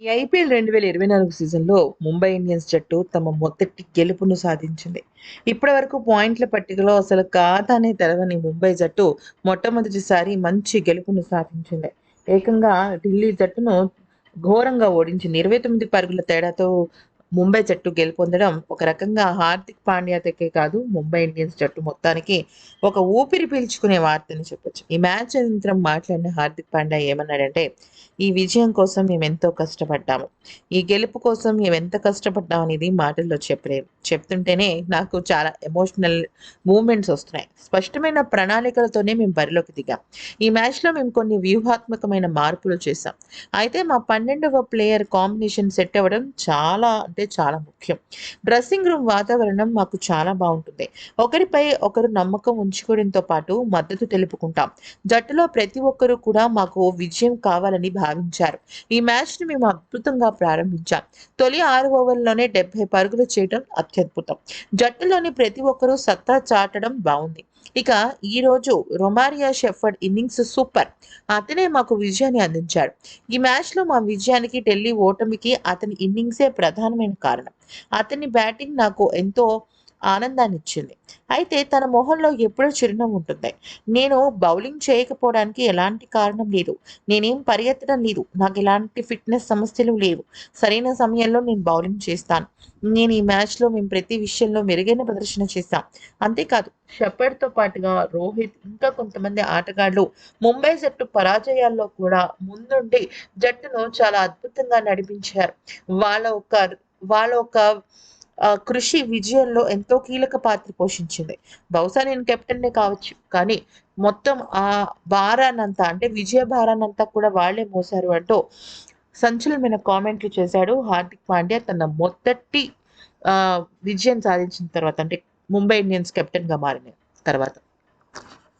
ఈ ఐపీఎల్ రెండు వేల ఇరవై నాలుగు సీజన్లో ముంబై ఇండియన్స్ జట్టు తమ మొదటి గెలుపును సాధించింది. ఇప్పటి వరకు పాయింట్ల పట్టికలో అసలు ఖాతానే తెరవని ముంబై జట్టు మొట్టమొదటిసారి మంచి గెలుపును సాధించింది. ఏకంగా ఢిల్లీ జట్టును ఘోరంగా ఓడించింది. ఇరవై తొమ్మిది పరుగుల తేడాతో ముంబై జట్టు గెలుపొందడం ఒక రకంగా హార్దిక్ పాండ్యాతకే కాదు ముంబై ఇండియన్స్ జట్టు మొత్తానికి ఒక ఊపిరి పీల్చుకునే వార్తని చెప్పొచ్చు. ఈ మ్యాచ్ అనంతరం మాట్లాడిన హార్దిక్ పాండ్యా ఏమన్నాడంటే ఈ విజయం కోసం మేము ఎంతో కష్టపడ్డాము. ఈ గెలుపు కోసం మేము ఎంత కష్టపడ్డాం అనేది మాటల్లో చెప్పలేము చెప్తుంటేనే నాకు చాలా ఎమోషనల్ మూమెంట్స్ వస్తున్నాయి. స్పష్టమైన ప్రణాళికలతోనే మేము బరిలోకి దిగాం. ఈ మ్యాచ్లో మేము కొన్ని వ్యూహాత్మకమైన మార్పులు చేశాం. అయితే మా పన్నెండవ ప్లేయర్ కాంబినేషన్ సెట్ అవ్వడం చాలా అంటే చాలా ముఖ్యం. డ్రెస్సింగ్ రూమ్ వాతావరణం మాకు చాలా బాగుంటుంది. ఒకరిపై ఒకరు నమ్మకం ఉంచుకోవడంతో పాటు మద్దతు తెలుపుకుంటాం. జట్టులో ప్రతి ఒక్కరూ కూడా మాకు విజయం కావాలని భావించారు. ఈ మ్యాచ్ని మేము అద్భుతంగా ప్రారంభించాం. తొలి ఆరు ఓవర్లలోనే డెబ్బై పరుగులు చేయడం అత్యద్భుతం. జట్టులోని ప్రతి ఒక్కరూ సత్తా చాటడం బాగుంది. ఇక ఈ రోజు రొమారియా షెఫర్డ్ ఇన్నింగ్స్ సూపర్. అతనే మాకు విజయాన్ని అందించాడు. ఈ మ్యాచ్లో మా విజయానికి ఢిల్లీ ఓటమికి అతని ఇన్నింగ్సే ప్రధానమైన కారణం. అతని బ్యాటింగ్ నాకు ఎంతో ఆనందాన్ని ఇచ్చింది అయితే తన మొహంలో ఎప్పుడూ చిరునవ్వు ఉంటుంది. నేను బౌలింగ్ చేయకపోవడానికి ఎలాంటి కారణం లేదు. నేనేం పరిగెత్తడం లేదు. నాకు ఎలాంటి ఫిట్నెస్ సమస్యలు లేవు. సరైన సమయంలో నేను బౌలింగ్ చేస్తాను. నేను ఈ మ్యాచ్లో మేము ప్రతి విషయంలో మెరుగైన ప్రదర్శన చేశాం. అంతేకాదు షెపర్డ్తో పాటుగా రోహిత్ ఇంకా కొంతమంది ఆటగాళ్ళు ముంబై జట్టు పరాజయాల్లో కూడా ముందుండి జట్టును చాలా అద్భుతంగా నడిపించారు. వాళ్ళ ఒక వాళ్ళ ఒక కృషి విజయంలో ఎంతో కీలక పాత్ర పోషించింది. బహుశా నేను కెప్టెన్నే కావచ్చు. కానీ మొత్తం ఆ భారానంతా అంటే విజయ భారానంతా కూడా వాళ్ళే మోసారు అంటూ సంచలనమైన కామెంట్లు చేశాడు హార్దిక్ పాండ్యా. తన మొదటి విజయం సాధించిన తర్వాత అంటే ముంబై ఇండియన్స్ కెప్టెన్గా మారిన తర్వాత.